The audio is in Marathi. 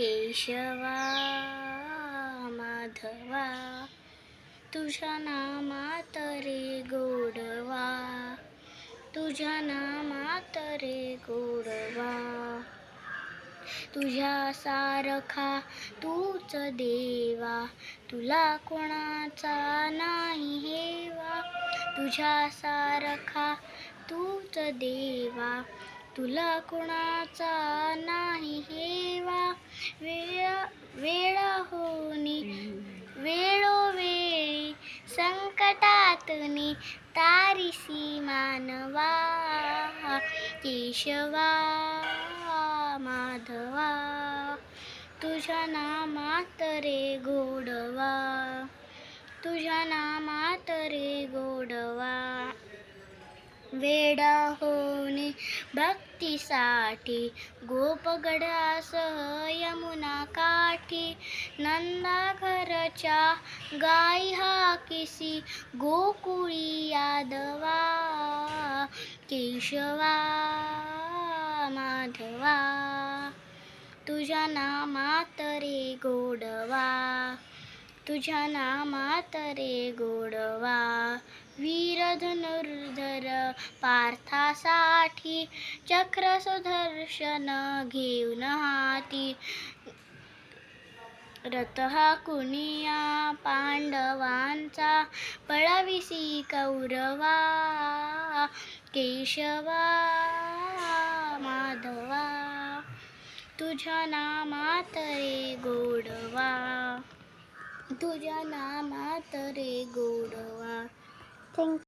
केशवा माधवा तुझ्या नामात रे गोडवा तुझ्या नामात रे गोडवा. तुझ्या सारखा तूच देवा तुला कोणाचा नाही हेवा. तुझ्या सारखा तूच देवा तुला कोणाचा नाही हेवा. वेळ वेळा होनी वेळोवेळी संकटातनी तारिसी मानवा केशवा माधवा तुझ्या नामात रे गोडवा तुझ्या नामात रे वेडा होणे भक्तीसाठी गोपगडासह यमुना काठी नंदा घरच्या गाई हा किसी गोकुळी यादवा केशवा माधवा तुझ्या नामात रे गोडवा तुझ्या नामात रे गोडवा वीरधनुर्धर पार्थासाठी चक्र सुदर्शन घेऊन हाती. रथ हा कुणिया पांडवांचा पळविसी कौरवा केशवा माधवा. तुझ्या नामात रे गोडवा. तुझ्या नामात रे गोडवा. थँक्यू